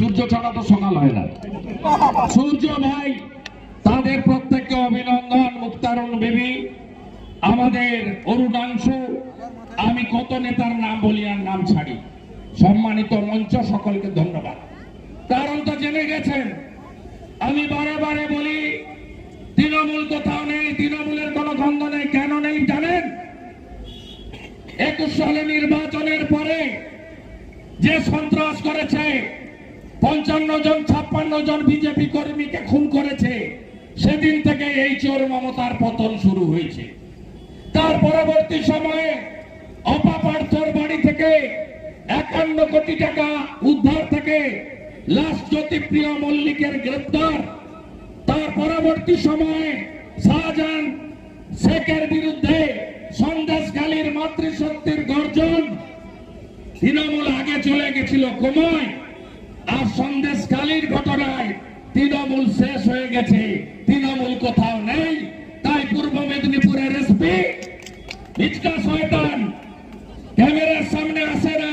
সূর্য ছাড়া তো সকাল হয় না। সূর্য ভাই, তাদের প্রত্যেককে অভিনন্দন, মুক্তারুণ বেবি। আমাদের অরুণাংশু, আমি কত নেতার নাম বলি আর নাম ছাড়ি। সম্মানিত মঞ্চ সকলকে ধন্যবাদ। কারণ তো জেনে গেছেন, আমি বারে বারে বলি, তৃণমূল কোথাও নেই, তৃণমূলের কোনো গন্ধ নেই, কেন নেই জানেন? একুশ সালে নির্বাচনের পরে যে সন্ত্রাস করেছে পঞ্চান্ন জন, ছাপ্পান্ন জন বিজেপি কর্মীকে খুন করেছে। সেদিন থেকে এই চোর মমতার পতন শুরু হয়েছে। তার পরবর্তী সময়ে অপাপার্থর বাড়ি থেকে একান্ন কোটি টাকা উদ্ধার থেকে লাশ জ্যোতিপ্রিয় মল্লিকের গ্রেপ্তার। তার পরবর্তী সময়ে শাহজাহান শেখের বিরুদ্ধে সন্দেশকালীর মাতৃশক্তির গর্জন তৃণমূল আগে চলে গেছিল কময়। আর সন্দেশকালীর ঘটনায় তৃণমূল শেষ হয়ে গেছে। তৃণমূল কোথাও নেই। তাই পূর্ব মেদিনীপুরের এসপি শয়তান ক্যামেরার সামনে আসে না।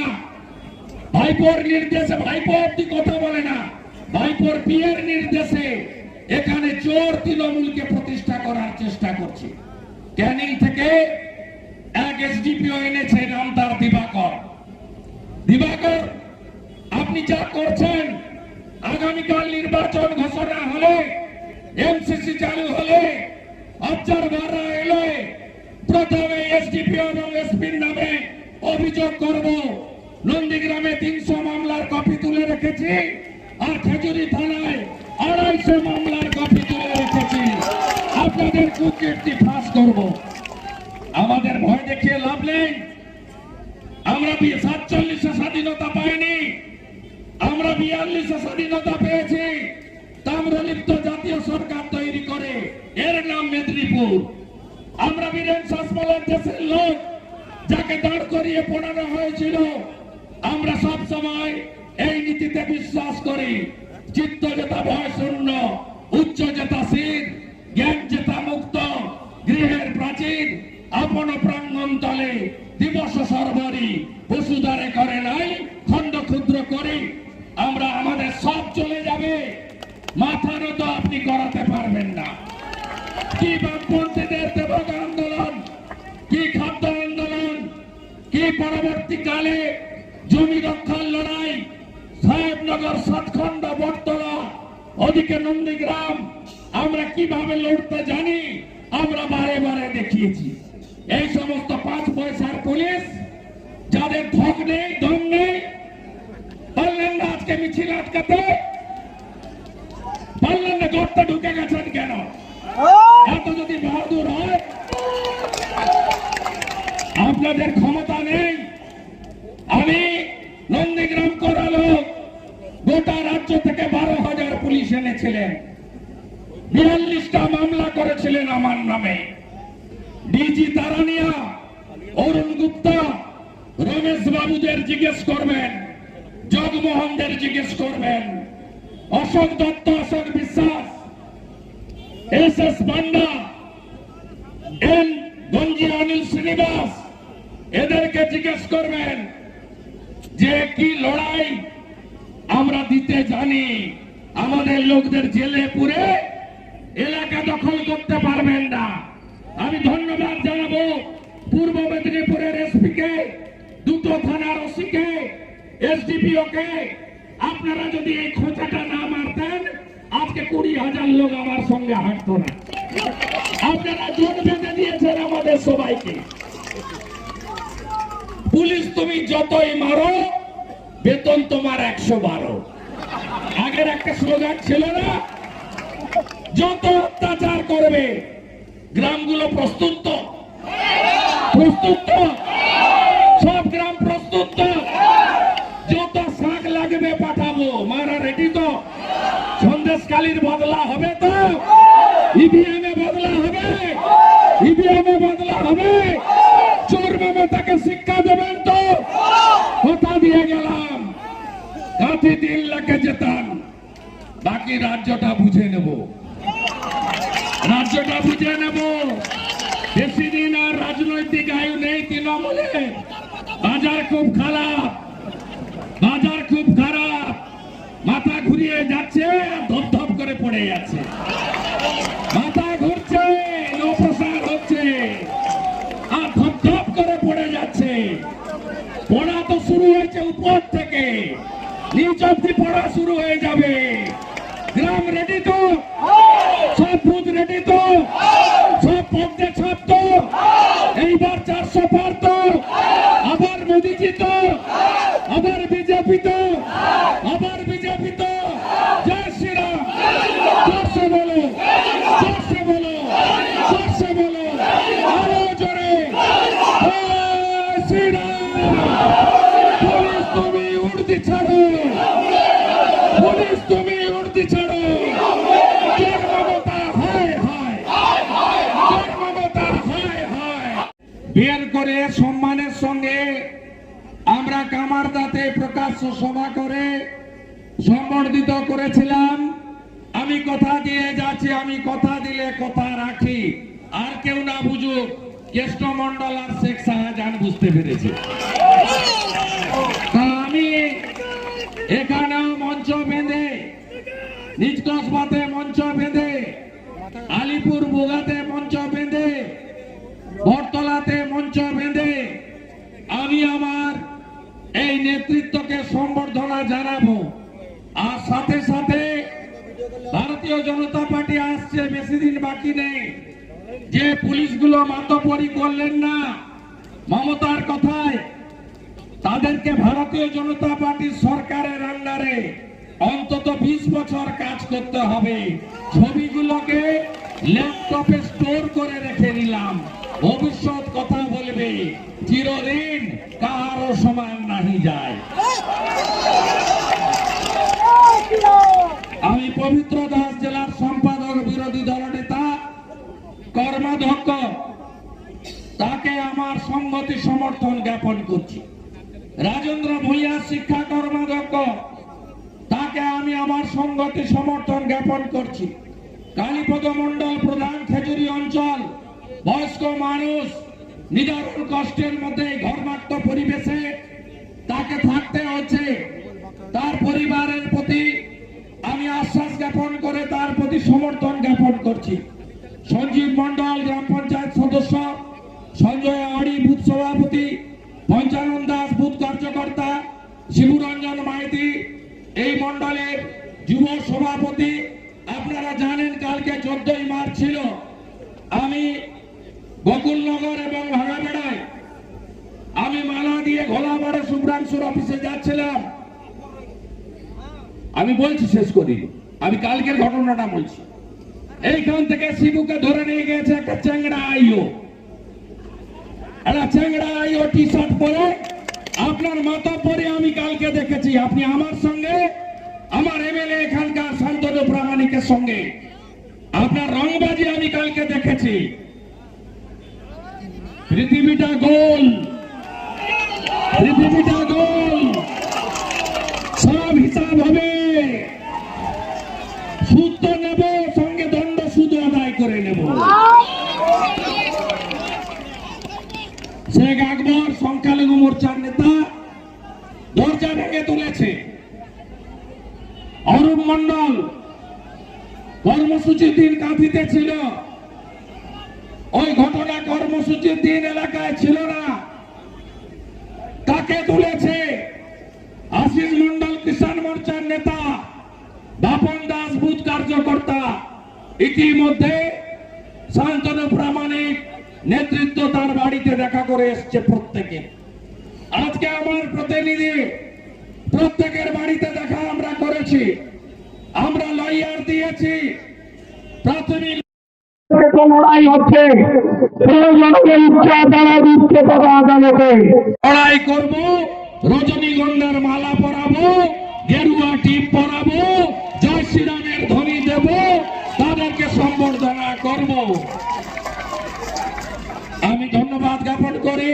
ভাইপোর নির্দেশে, ভাইপো অব্দি কথা বলে না। ভাইপোর বিয়ের নির্দেশে এখানে চোর তৃণমূলকে প্রতিষ্ঠা করার চেষ্টা করছে। ক্যানিং থেকে এক এসডিপিও এনেছে, নাম তার দিবাকর। দিবাকর আপনি যা করছেন, আগামীকাল নির্বাচন ঘোষণা হলে, এমসিসি চালু হলে, অবজারভাররা এলে প্রথমে এসডিপিও এবং এসপির নামে অভিযোগ করব। নন্দীগ্রামে তিনশো মামলার কপি তুলে রেখেছি আর খেজুরি থানায় আড়াইশো মামলার কপি তুলে রেখেছি। আপনাদের কুকীর্তি ফাঁস করব। আমাদের ভয় দেখিয়ে লাভ নেই। আমরা সাতচল্লিশে স্বাধীনতা পাইনি। আমরা বিয়াল্লিশে স্বাধীনতা পেয়েছি। তাম্রলিপ্ত জাতীয় সরকার তৈরি করে। এর নাম মেদিনীপুর। আমরা বীরেন শাসমলের দেশের লোক, যাকে দাঁড় করিয়ে পড়ানো হয়েছিল, আমরা সব সময় এই নীতিতে বিশ্বাস করি। চিত্ত যেতা ভয় শূন্য, উচ্চ যেতা শীত জ্ঞান যেতা মুক্ত, গৃহের প্রাচীর আপন প্রাঙ্গণ তলে দিবস সর্বরি বসুধারে করে নাই খন্ড ক্ষুদ্র করি আমরা আমাদের সব চলে যাবে মাথারও তো আপনি করাতে পারবেন না। কি বামপন্থীদের দেবক আন্দোলন, কি খাদ্য আন্দোলন, কি পরবর্তীকালে জমি রক্ষার লড়াই, সাহেবনগর সাতখণ্ড বটতলা, ওদিকে নন্দীগ্রাম, আমরা কীভাবে লড়তে জানি, আমরা বারে বারে দেখিয়েছি। এই সমস্ত পাঁচ পয়সার পুলিশ, যাদের ধক নেই, দম নেই পারলেন না আজকে মিছিল আটকাতে। পারলেন না গর্তে ঢুকে গেছেন কেন? এত যদি বাহাদুর হয় আপনাদের ক্ষমতা নেই। আমি নন্দীগ্রাম করালো গোটা রাজ্য থেকে বারো হাজার পুলিশ এনেছিলেন। বিয়াল্লিশটা মামলা করেছিলেন আমার নামে। ডিজি তারানিয়া অরুণ গুপ্তা রমেশ বাবুদের জিজ্ঞেস করবেন। জগমোহনদের জিজ্ঞেস করবেন, Ashok Dutta, Ashok Biswas, S S Panda N Ganji Anil Srinivas, এদেরকে জিজ্ঞেস করবেন যে কি লড়াই আমরা দিতে জানি। আমাদের লোকদের জেলে পুরে এলাকা দখল করতে পারবেন না। আমি ধন্যবাদ জানাব পূর্ব মেদিনীপুরের এসপি কে, দুটো থানার ওসি কে এসডিপিও কে আপনারা যদি এই খোঁচাটা না মারতেন, আজকে কুড়ি হাজার লোক আমার সঙ্গে হাঁটতো না। আপনারা জোট বেঁধে দিয়েছেন আমাদের সবাইকে। পুলিশ তুমি যতই মারো, বেতন তোমার একশো বারো। আগের একটা স্লোগান ছিল না? যত অত্যাচার করবে, গ্রামগুলো প্রস্তুত তো? প্রস্তুত তো? সব গ্রাম প্রস্তুত তো যত শাক লাগবে পাঠাবো মারা রেডি তো সন্দেশকালীর বদলা হবে তো? ইভিএম এ বদলা হবে? ইভিএম এ বদলা হবে? চোর মমতাকে শিক্ষা দেবেন তো? কথা দিয়ে গেলাম। কাঠি তিন লাখে যেতাম বাকি রাজ্যটা বুঝে নেব। রাজ্যটা বুঝে নেব। বেশি দিন আর রাজনৈতিক আয়ু নেই তৃণমূলে। বাজার খুব খারাপ বাজার খুব খারাপ মাথা ঘুরিয়ে যাচ্ছে আর ধপ করে পড়ে যাচ্ছে। মাথা ঘুরছে অপসার হচ্ছে, আর ধপ করে পড়ে যাচ্ছে। পড়া তো শুরু হয়েছে উপর থেকে। নিচ অব্দি পড়া শুরু হয়ে যাবে। গ্রাম রেডি তো। সব বুথ রেডি তো? সব পদ্মে ছাপ তো? এইবার চারশো পার তো? আবার মোদিজি তো? আবার বিজেপি তো? আবার বিজেপি তো? জয় শ্রীরাম। জোরসে বলো। জোরসে বলো জোরসে বলো আরও জোরে জয় শ্রীরাম পুলিশ তুমি উর্দি ছাড়ো পুলিশ তুমি উর্দি ছাড়ো জয় মমতা হায় হায় জয় মমতা হায় হায় বের করে সম্মানের সঙ্গে আমরা কামারদাতে প্রকাশ্য সভা করে সম্বর্ধিত করেছিলাম। আমি কথা দিয়ে যাচ্ছি, আমি কথা দিলে কথা রাখি। আর কেউ না বুঝুক আর শেখ শাহজাহান বুঝতে আমি এখানেও মঞ্চ বেঁধে, নিজ কসবাতে মঞ্চ বেঁধে, আলিপুর বুগাতে মঞ্চ বেঁধে, বটতলাতে মঞ্চ বেঁধে, আমি আমার নেতৃত্বকে সম্বর্ধনা জানাব। আর সাথে সাথে ভারতীয় জনতা পার্টি আসছে, বেশি দিন বাকি নেই। যে পুলিশগুলো মাতপরি করলেন না, মমতার কথায়, তাদেরকে ভারতীয় জনতা পার্টির সরকারের আন্ডারে অন্তত বিশ বছর কাজ করতে হবে। ছবিগুলোকে ল্যাপটপে স্টোর করে রেখে নিলাম ভবিষ্যৎ কথা বলবে চিরদিন কারও সমান নাহি যায়। আমি পবিত্র দাস জেলার সম্পাদক, বিরোধী দল নেতা, কর্মাধ্যক্ষ, তাকে আমার সংগতি সমর্থন জ্ঞাপন করছি। রাজেন্দ্র ভূঁইয়া, শিক্ষা কর্মাধ্যক্ষ, তাকে আমি আমার সংগতি সমর্থন জ্ঞাপন করছি। কালীপদ মন্ডল প্রধান খেজুরি অঞ্চল, বয়স্ক মানুষ নিদারুণ কষ্টের মধ্যে ঘরমাক্ত পরিবেশে তাকে থাকতে হচ্ছে তার পরিবারের প্রতি আমি আশ্বাস জ্ঞাপন করে তার প্রতি সমর্থন জ্ঞাপন করছি। সঞ্জীব মন্ডল গ্রাম পঞ্চায়েত সদস্য, সঞ্জয় আড়ি, বুথ সভাপতি, পঞ্চানন দাস, বুথ কার্যকর্তা, শিবুরঞ্জন মাইতি, এই মন্ডলের যুব সভাপতি, আপনারা জানেন কালকে চোদ্দই মার্চ ছিল। আমি বকুলনগর এবং ভাঙাবেড়ায় আমি মালা দিয়ে ঘোলাবাড়ে শুভ্রাংশুর অফিসে যাচ্ছিলাম। আমি বলছি, শেষ করি। আমি কালকের ঘটনাটা বলছি। এইখান থেকে শিবুকে ধরে নিয়ে গেছে একটা চ্যাংড়া আইও। একটা চ্যাংড়া আইও টি শার্ট পরে আপনার মাথা পরে আমি কালকে দেখেছি। আপনি আমার সঙ্গে, আমার এমএলএ এখানকার শান্তনু প্রামাণিকের সঙ্গে। আপনার রংবাজি আমি কালকে দেখেছি। পৃথিবীটা গোল। পৃথিবীটা গোল। সব হিসাব হবে। সুদ নেব, সঙ্গে দণ্ড সুদ আদায় করে নেব। শেখ আকবর সংখ্যালঘু মোর্চার নেতা, দরজা ভেঙে তুলেছে। অরূপ মন্ডল কর্মসূচির দিন কাঁথিতে ছিল। ওই ঘটনা কর্মসূচির দিন এলাকায় ছিল না। কাকে তুলেছে? আশিস মন্ডল কিষাণ মোর্চার নেতা, বাপন দাস বুথ কার্যকর্তা। ইতিমধ্যে শান্তনু প্রামাণিক নেতৃত্ব তার বাড়িতে দেখা করে এসছে প্রত্যেকে। আজকে আমার প্রতিনিধি, প্রত্যেকের বাড়িতে দেখা আমরা করেছি। আমরা লয়ার দিয়েছি। প্রাথমিক থেকে লড়াই হচ্ছে। প্রয়োজনে উচ্চ আদালত উচ্চতর আদালতে। লড়াই করব, রজনীগন্ধার মালা পরাবো, গেরুয়া টিপ পরাবো, জয় শ্রীরামের ধ্বনি দেব, তাদেরকে সম্বর্ধনা করব। আমি ধন্যবাদ জ্ঞাপন করি।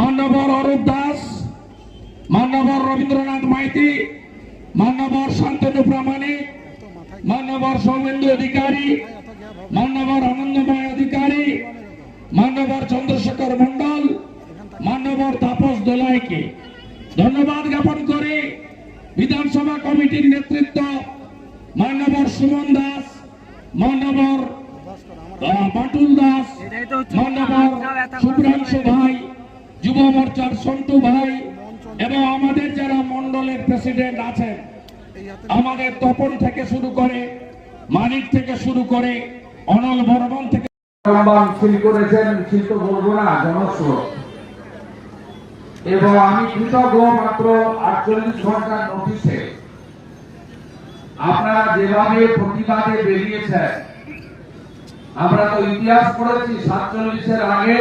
মান্যবর অরূপ দাস, মান্যবর রবীন্দ্রনাথ মাইতি, মান্যবর শান্তনু প্রামাণিক, মান্যবর সৌমেন্দু অধিকারী মান্যবর আনন্দময় অধিকারী, মান্যবর চন্দ্রশেখর মন্ডল মান্যবর তাপস দোলাইকে ধন্যবাদ জ্ঞাপন করে বিধানসভা কমিটির নেতৃত্ব মান্যবর সুমন দাস, মান্যবর বাটুল দাস, মান্যবর শুভ্রাংশু ভাই, যুব মোর্চার সন্টু ভাই এবং আমাদের যারা মন্ডলের প্রেসিডেন্ট আছেন, আমাদের তপন থেকে শুরু করে মানিক থেকে শুরু করে অনল বর্মন থেকে করেছেন শিল্প বলব না এবং আমি কৃতজ্ঞ মাত্র আটচল্লিশ ঘণ্টার নোটিশে আপনারা যেভাবে প্রতিবাদে বেরিয়েছেন, আমরা তো ইতিহাস পড়েছি, সাতচল্লিশের আগে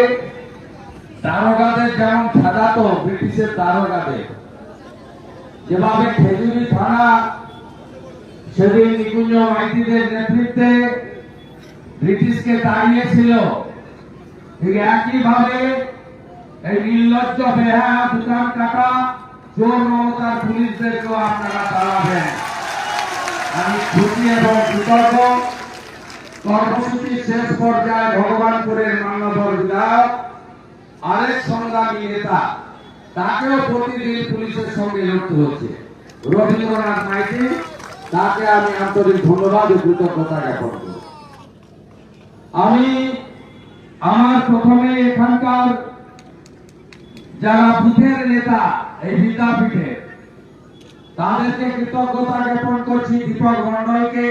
দারোগাদের যেমন ব্রিটিশের দারোগাদের। যেভাবে খেজুরি থানা, সেদিন নিকুঞ্জ মাইতিদের নেতৃত্বে ব্রিটিশকে তাড়িয়েছিল ঠিক একই ভাবে এই নির্লজ্জ বেহা দোকান কাটা চোর মমতার পুলিশদেরকেও আপনারা তাড়াবেন আমি খুশি এবং কৃতজ্ঞ। কর্মসূচির শেষ পর্যায়ে ভগবানপুরের মান্যবর বিধায়ক, আরেক সংগ্রামী নেতা, তাকেও প্রতিদিন পুলিশের সঙ্গে লড়তে হচ্ছে। রবীন্দ্রনাথ মাইতি, তাকে আমি আন্তরিক ধন্যবাদ ও কৃতজ্ঞতা জ্ঞাপন করি আমি আমার প্রথমে এখানকার যারা বুথের নেতা, এই বিদ্যাপীঠে, তাদেরকে কৃতজ্ঞতা জ্ঞাপন করছি দীপক মন্ডলকে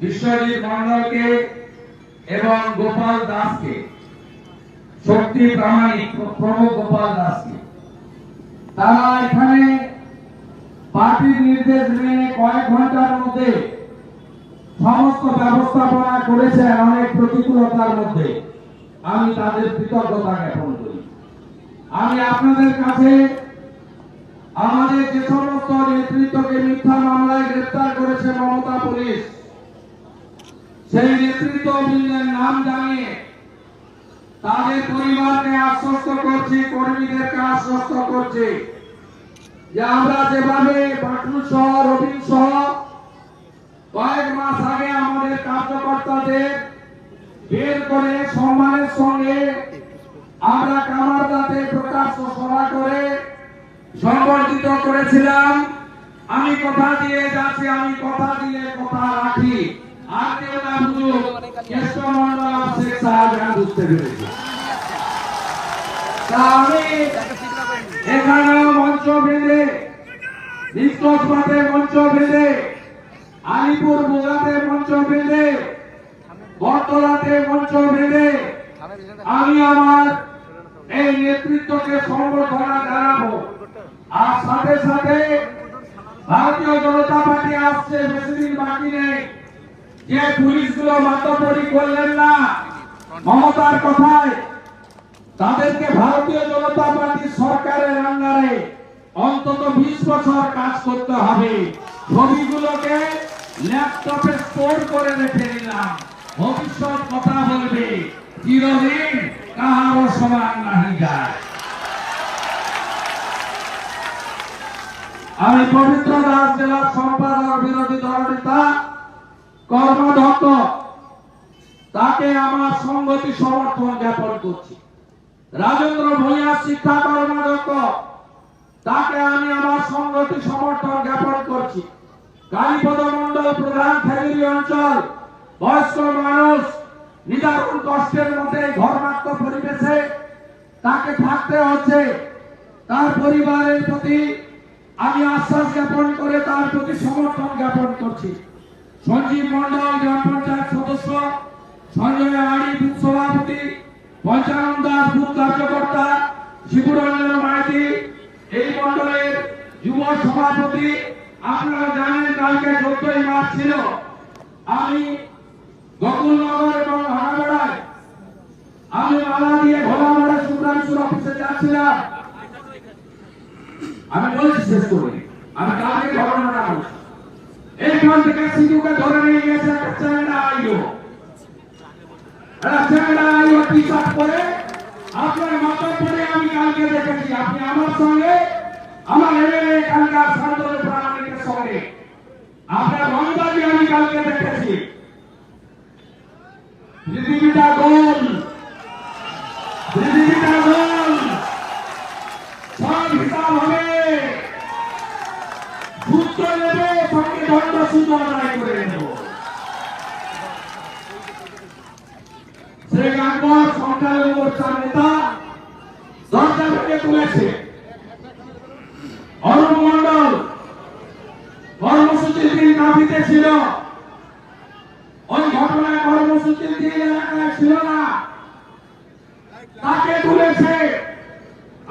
বিশ্বজিৎ মন্ডলকে এবং গোপাল দাসকে। শক্তি প্রামাণিক প্রমুখ গোপাল দাসকে। তারা এখানে পার্টির নির্দেশ মেনে কয়েক ঘণ্টার মধ্যে সমস্ত ব্যবস্থাপনা করেছেন অনেক প্রতিকূলতার মধ্যে। আমি তাদের কৃতজ্ঞতা জ্ঞাপন করি। আমি আপনাদের কাছে আমাদের যে সমস্ত নেতৃত্বকে মিথ্যা মামলায় গ্রেপ্তার করেছে মমতা পুলিশ, সেই নেতৃত্ববৃন্দের নাম জানিয়ে তাদের পরিবারকে আশ্বস্ত করছি কর্মীদেরকে আশ্বস্ত করছি যে আমরা যেভাবে বাটুল সহ রবীন সহ কয়েক মাস আগে আমাদের কার্যকর্তাদের বের করে সম্মানের সঙ্গে আমরা কামারদাতে প্রকাশ্য সভা করে সংবর্ধিত করেছিলাম। আমি কথা দিয়ে যাচ্ছি, আমি কথা দিলে কথা রাখি। আমি এখানেও মঞ্চ নিষ্কসপাতে মঞ্চ বেঁধে আলিপুর বোগাতে মঞ্চ বেঁধে, বটতলাতে মঞ্চ বেঁধে, আমি আমার এই নেতৃত্বকে সম্বর্ধনা জানাব। আর সাথে সাথে ভারতীয় জনতা পার্টি আসছে, বেশি দিন বাকি নেই। যে পুলিশগুলো মাতবরি করলেন না, মমতার কথায় তাদেরকে ভারতীয় জনতা পার্টি সরকারের আন্ডারে অন্তত বিশ বছর কাজ করতে হবে। ছবিগুলোকে ল্যাপটপে স্টোর করে রেখে দিলাম। ভবিষ্যৎ কথা বলবে, চিরদিন কাহারও সমান নাহি যায়। আমি পবিত্র দাস জেলার সম্পাদক বিরোধী দলনেতা কর্মদক্ষ তাকে আমার সংগতি সমর্থন জ্ঞাপন করছি। রাজেন্দ্র ভূঁইয়া শিক্ষা কর্মদক্ষ তাকে আমি আমার সংগতি সমর্থন জ্ঞাপন করছি। কালীপদ মন্ডল প্রধান খেজুরি অঞ্চল, বয়স্ক মানুষ, নিদারুণ কষ্টের মধ্যে ঘরমাক্ত পরিবেশে তাকে থাকতে হচ্ছে। তার পরিবারের প্রতি আমি আশ্বাস জ্ঞাপন করে তার প্রতি সমর্থন জ্ঞাপন করছি। সঞ্জীব মন্ডল গ্রাম পঞ্চায়েত সদস্য, সঞ্জয় আড়ি, বুথ সভাপতি, পঞ্চানন দাস, বুথ কার্যকর্তা, শিবরঞ্জন মাইতি, এই মন্ডলের যুব সভাপতি আপনারা জানেন কালকে চোদ্দই মার্চ ছিল। আমি গকুলনগর এবং হানাগড়ায় আমি মালা দিয়ে ভোলামারা সুব্রাংশুর অফিসে যাচ্ছিলাম। আমি বলছি শেষ করি আমি কালকে ঘটনাটা বলছি। এইখান থেকে সিধুকে ধরে নিয়ে গেছে একটা চ্যাংড়া আইও। একটা চ্যাংড়া আইও টি শার্ট পরে। আপনার মাথার পরে আমি কালকে দেখেছি। আপনি আমার সঙ্গে আমার এখানকার শান্তনু প্রামাণিকের সঙ্গে। আমরা মমতা বিহারী কালকে দেখেছি। পৃথিবীটা গোল পৃথিবীটা গোল সব হিসাব হবে। সূত্র নেবে, সঙ্গে দণ্ড সূত্র লড়াই করে নেব। শেখ আকবর সন্ত্রাসী মোর্চার নেতা দরজা থেকে তুলেছে। অরুণ মন্ডল দিন কাঁপিতে ছিল। ওই ঘটনায় কর্মসূচির দিন এলাকায় ছিল না। তাকে তুলেছে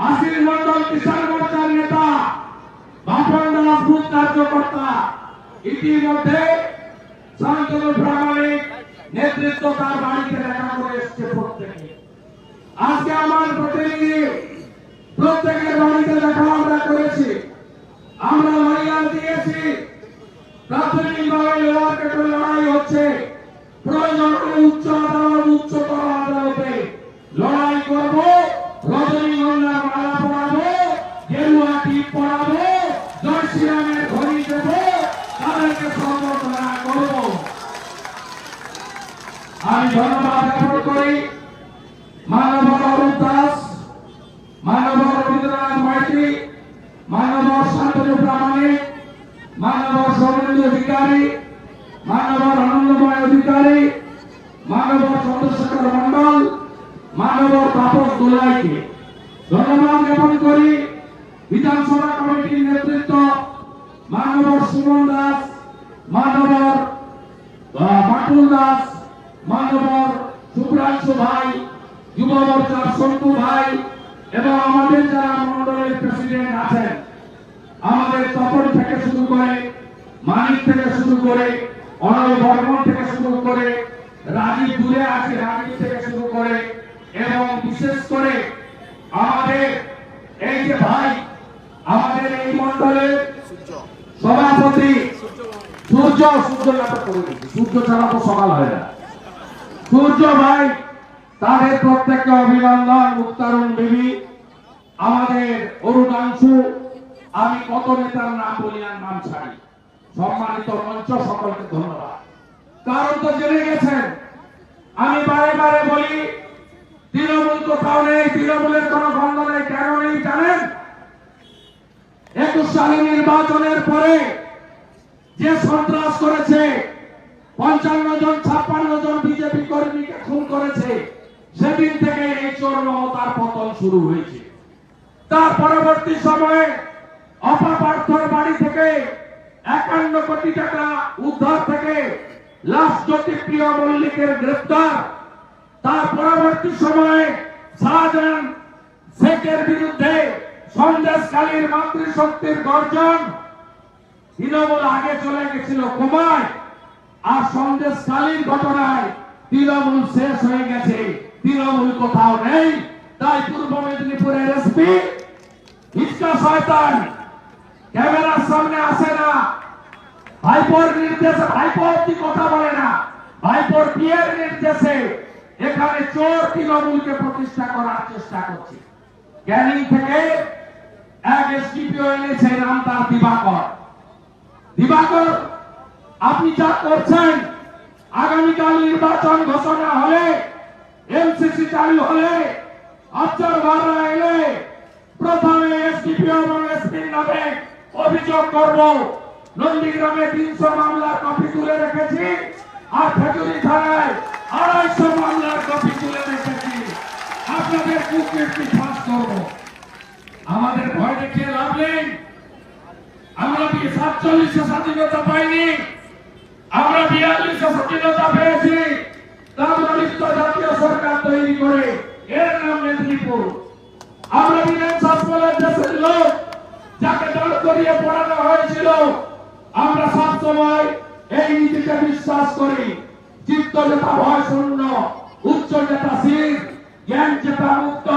আশির মন্ডল কিষাণ মোর্চার নেতা, বাপন বুথ কার্যকর্তা। ইতিমধ্যে শান্তনু প্রামাণিক নেতৃত্ব তার বাড়িতে দেখা করে এসছে প্রত্যেকে। আজকে আমার প্রতিনিধি প্রত্যেকের বাড়িতে দেখা আমরা করেছি। আমরা লড়াই দিয়েছি। প্রাথমিকভাবে লোয়ার পেট্রোল লড়াই হচ্ছে। প্রয়োজন উচ্চ আদালত উচ্চতর আদালতে লড়াই করব রজনীগন্ধার মালা পরাবো, গেরুয়া টিপ পরাবো জয় শ্রীরামের ঘড়ি দেব, তাদেরকে সম্বর্ধনা করব। আমি ধন্যবাদ জ্ঞাপন করি। মানব অরূপ দাস মানব রবীন্দ্রনাথ মাইতি মানব শান্তনু প্রামাণিক মানব সৌমেন্দ্র অধিকারী মানব আনন্দময় অধিকারী মানব চন্দ্রশেখর মন্ডল মানব তাপস দোলাইকে ধন্যবাদ জ্ঞাপন করি। বিধানসভা কমিটির নেতৃত্ব মানব সুমন দাস মানব বাটুল দাস, মানবর শুভ্রাংশু ভাই, যুব মোর্চার সন্তু ভাই এবং আমাদের যারা মন্ডলের প্রেসিডেন্ট আছেন। আমাদের তপন থেকে শুরু করে, মানিক থেকে শুরু করে, অনল বর্মন থেকে শুরু করে রাজীব দূরে আছে রাজীব থেকে শুরু করে, এবং বিশেষ করে আমাদের এই যে ভাই, আমাদের এই মন্ডলের সভাপতি সূর্য সূর্য নাটক করে সূর্য ছাড়া তো সকাল হয় না। সূর্য ভাই, তাদের প্রত্যেককে অভিনন্দন, মুক্তারুণ বিবি, আমাদের অরুণাংশু আমি কত নেতার নাম বলি আর নাম ছাড়ি? সম্মানিত মঞ্চ সকলকে ধন্যবাদ। কারণ তো জেনে গেছেন, আমি বারে বারে বলি, তৃণমূল কোথাও নেই, তৃণমূলের কোন গন্ধ নেই, কেন নেই জানেন? একুশ সালে নির্বাচনের পরে যে সন্ত্রাস করেছে, পঞ্চান্ন জন, ছাপ্পান্ন জন বিজেপি কর্মীকে খুন করেছে, সেদিন থেকে এই চোর মমতার পতন শুরু হয়েছে। তার পরবর্তী সময়ে অপাপার্থর বাড়ি থেকে একান্ন কোটি টাকা উদ্ধার থেকে মল্লিকের তার পরবর্তী সময়ে শাহজাহান শেখের বিরুদ্ধে সন্দেশকালীর মাতৃশক্তির গর্জন তৃণমূল আগে চলে গেছিল কুমায় আর সন্দেশকালীন ঘটনায় তৃণমূল শেষ হয়ে গেছে। তৃণমূল কোথাও নেই। তাই পূর্ব মেদিনীপুরের এসপি ইচ্ছা শয়তান ক্যামেরার সামনে আসে না। ভাইপোর নির্দেশে ভাইপো অব্দি কথা বলে না। ভাইপোর বিয়ের নির্দেশে এখানে চোর তৃণমূলকে প্রতিষ্ঠা করার চেষ্টা করছে। ক্যানিং থেকে এক এসডিপিও এনেছে নাম তার দিবাকর। দিবাকর, আপনি যা করছেন, আগামীকাল নির্বাচন ঘোষণা হলে এমসিসি চালু হলে অবজারভাররা এলে প্রথমে এসডিপিও এবং এসপির নামে অভিযোগ করব। নন্দীগ্রামে তিনশো মামলার কপি তুলে রেখেছি আর খেজুরি থানায় আড়াইশো মামলার কপি তুলে রেখেছি। আপনাদের কুকীর্তি ফাঁস করব। আমাদের ভয় দেখিয়ে লাভ নেই। আমরা কি সাতচল্লিশে স্বাধীনতা পাইনি? আমরা বিয়াল্লিশে স্বাধীনতা পেয়েছি। তাম্রলিপ্ত জাতীয় সরকার তৈরি করে। এর নাম মেদিনীপুর। আমরা বিধান দেশের লোক। যাকে দাঁড় করিয়ে পড়ানো হয়েছিল, আমরা সব সময় এই নীতিকে বিশ্বাস করি। চিত্ত যেটা ভয় শূন্য, উচ্চ যেটা শীত জ্ঞান যেটা মুক্ত,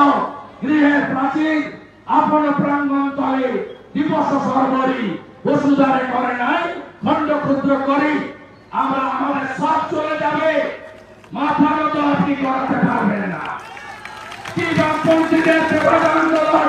গৃহের প্রাচীর, আপন প্রাঙ্গণ তলে দিবস সর্বরি, বসুধারে করে নাই, খণ্ড ক্ষুদ্র করি, আমরা আমাদের সব চলে যাবে। মাথা মতো আপনি করাতে পারবেন না। কি বামপন্থীদের সেবাদ আন্দোলন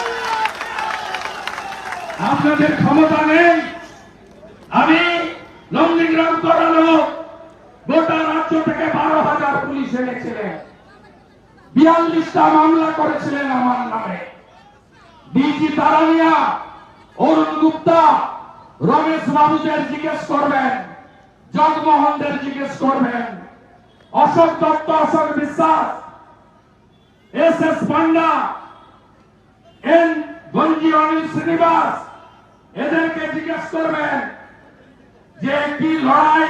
আপনাদের ক্ষমতা নেই। আমি নন্দীগ্রাম করানো গোটা রাজ্য থেকে বারো হাজার পুলিশ এনেছিলেন। বিয়াল্লিশটা মামলা করেছিলেন আমার নামে। ডিজি তারানিয়া, অরুণ গুপ্তা, রমেশ বাবুদের জিজ্ঞেস করবেন, জগমোহনদের জিজ্ঞেস করবেন, Ashok Dutta, Ashok Biswas, S S Panda, N Ganji Anil Srinivas এদেরকে জিজ্ঞেস করবেন যে কি লড়াই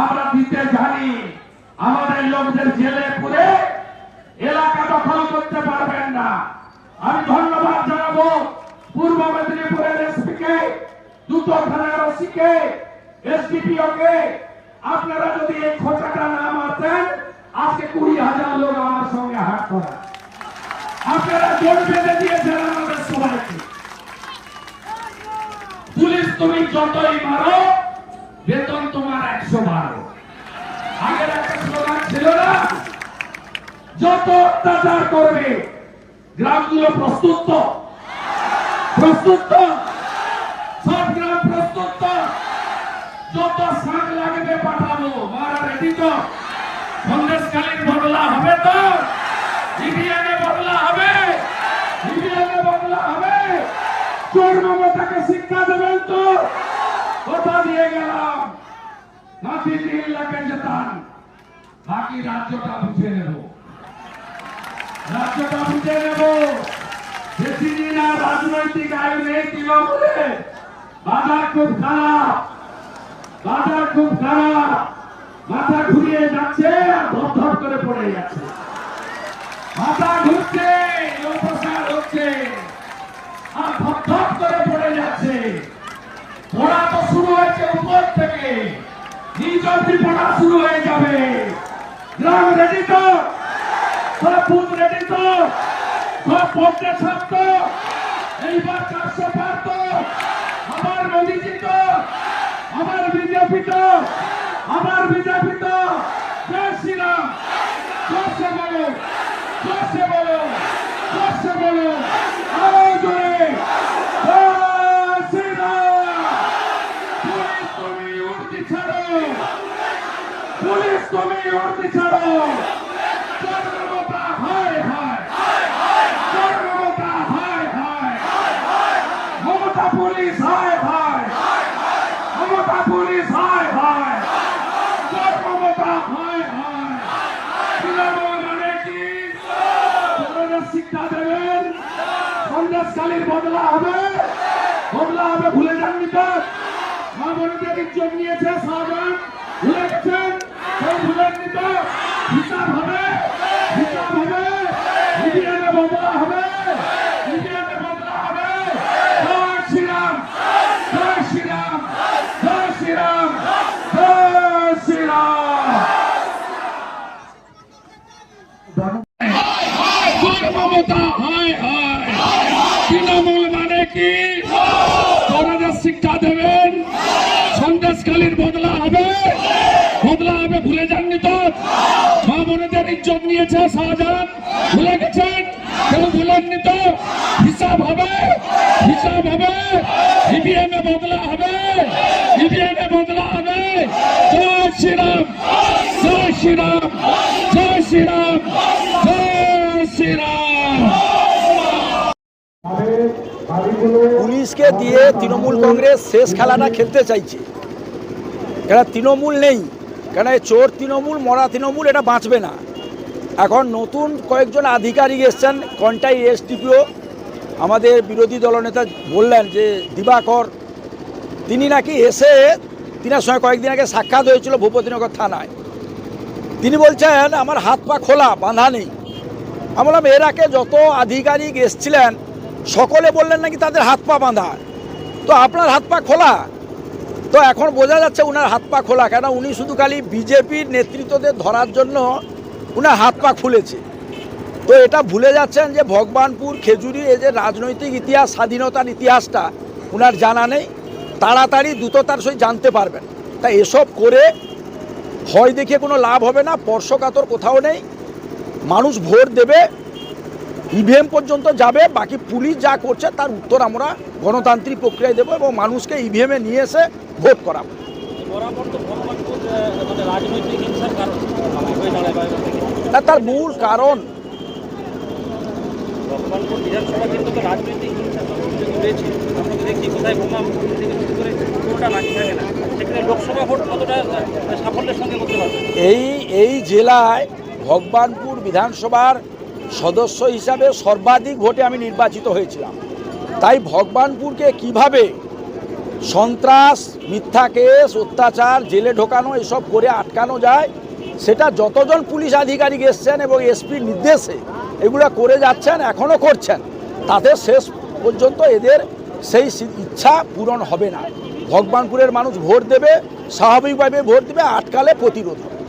আমরা দিতে জানি। আমাদের লোকদের জেলে পুরে এলাকা দখল করতে পারবেন না। আমি ধন্যবাদ জানাব পূর্ব মেদিনীপুরের এসপি কে দুটো থানার ওসি কে এসডিপিও কে আপনারা যদি এই খোঁচাটা না মারতেন, আজকে কুড়ি হাজার লোক আমার সঙ্গে হাত করা আপনারা জোর বেঁধে দিয়েছেন আমাদের সবাইকে। তুমি যতই মারো, বেতন তোমার একশো বারো আগের একটা স্লোগান ছিল না যত অত্যাচার করবে, গ্রামগুলো প্রস্তুত তো? প্রস্তুত তো? সব গ্রাম প্রস্তুত তো? যত শাক লাগবে পাঠাবো, মারা রেডি তো সন্দেশকালীন বদলা হবে তো ইভিএমে বদলা হবে ইভিএমে বদলা হবে চোর মমতাকে শিক্ষা দেবেন তো। কথা দিয়ে গেলাম। নাতি তিন লাখে যেতাম বাকি রাজ্যটা বুঝে নেব। রাজ্যটা বুঝে নেব। বেশি দিন আর রাজনৈতিক আয় নেই তৃণমূলে। বাজার খুব খারাপ। বাজার খুব খারাপ। মাথা ঘুরিয়ে যাচ্ছে আর ধপ করে পড়ে যাচ্ছে। মাথা ঘুরছে লোকসার হচ্ছে আর ধপ ধপ করে পড়ে যাচ্ছে পড়া তো শুরু হয়েছে অব্দি পড়া শুরু হয়ে যাবে। গ্রাম রেডি তো সব বুথ রেডি তো সব পড়তে সব তো এইবার চারশো পার তো মোদিজি তো আমার বিজেপি তো আমার বিজেপি তো জয় শ্রীরাম জোরসে বলো জোরসে বলো জোরসে বলো। আরও জোরে জয় শ্রীরাম পুলিশ তুমি উর্দি ছাড়ো পুলিশ তুমি উর্দি ছাড়ো। মমতা মমতা তৃণমূল মানে শিক্ষা দেবেন। বদলা হবে। বদলা হবে ভুলে যাননি তো? মা বোনদের ইজ্জত নিয়েছে সাহাবান ভুলে গেছেন কেউ ভুলেননি তো হিসাব হবে হিসাব হবে ইন্ডিয়ানে বদলা হবে ইন্ডিয়ানে বদলা হবে জয় শ্রীরাম জয় শ্রীরাম জয় শ্রীরাম জয় শ্রীরাম জয় মমতা হায় হায়। তৃণমূল মানে কি? তোরাদের শিক্ষা দেবেন। সন্দেশকালীর বদলা হবে। বদলা হবে, ভুলে যাননি তো? মা বোনেদের ইজ্জত নিয়েছে শাহজাহান। ভুলে গেছেন? কেউ ভুলেননি তো? হিসাব হবে হিসাব হবে। ইভিএম এ বদলা হবে, ইভিএম এ বদলা হবে। জয় শ্রীরাম জয় শ্রীরাম জয় শ্রীরাম জয় শ্রীরাম। পুলিশকে দিয়ে তৃণমূল কংগ্রেস শেষ খেলাটা খেলতে চাইছে? কেন তৃণমূল নেই। কেন চোর তৃণমূল, মরা তৃণমূল, এটা বাঁচবে না। এখন নতুন কয়েকজন আধিকারিক এসছেন, কন্টাই এসডিপিও, আমাদের বিরোধী দলনেতা বললেন যে, দিবাকর, তিনি নাকি এসে তিনার সঙ্গে কয়েকদিন আগে সাক্ষাৎ হয়েছিল ভূপতিনগর থানায়। তিনি বলছেন, আমার হাত পা খোলা, বাঁধা নেই। আমি বললাম, এর আগে যত আধিকারিক এসছিলেন সকলে বললেন নাকি তাদের হাত পা বাঁধা। তো আপনার হাত পা খোলা? তো এখন বোঝা যাচ্ছে উনার হাত পা খোলা, কেন উনি শুধু খালি বিজেপির নেতৃত্বদের ধরার জন্য উনার হাত পা খুলেছে। তো এটা ভুলে যাচ্ছেন যে ভগবানপুর, খেজুরি, এই যে রাজনৈতিক ইতিহাস, স্বাধীনতার ইতিহাসটা উনার জানা নেই। তাড়াতাড়ি দ্রুততার সহিত জানতে পারবেন। তা এসব করে ভয় দেখে কোনো লাভ হবে না স্পর্শকাতর কোথাও নেই। মানুষ ভোট দেবে ইভিএম পর্যন্ত যাবে বাকি পুলিশ যা করছে তার উত্তর আমরা গণতান্ত্রিক প্রক্রিয়ায় দেবো এবং মানুষকে ইভিএমে নিয়ে এসে ভোট করাবো। না তার মূল কারণ। এই এই জেলায় ভগবানপুর বিধানসভার সদস্য হিসাবে সর্বাধিক ভোটে আমি নির্বাচিত হয়েছিলাম। তাই ভগবানপুরকে কীভাবে সন্ত্রাস, মিথ্যা কেস, অত্যাচার, জেলে ঢোকানো, এসব করে আটকানো যায়, সেটা যতজন পুলিশ আধিকারিক এসছেন এবং এসপির নির্দেশে এগুলো করে যাচ্ছেন এখনও করছেন তাতে শেষ পর্যন্ত এদের সেই ইচ্ছা পূরণ হবে না। ভগবানপুরের মানুষ ভোট দেবে, স্বাভাবিকভাবে ভোট দেবে, আটকালে প্রতিরোধ হবে।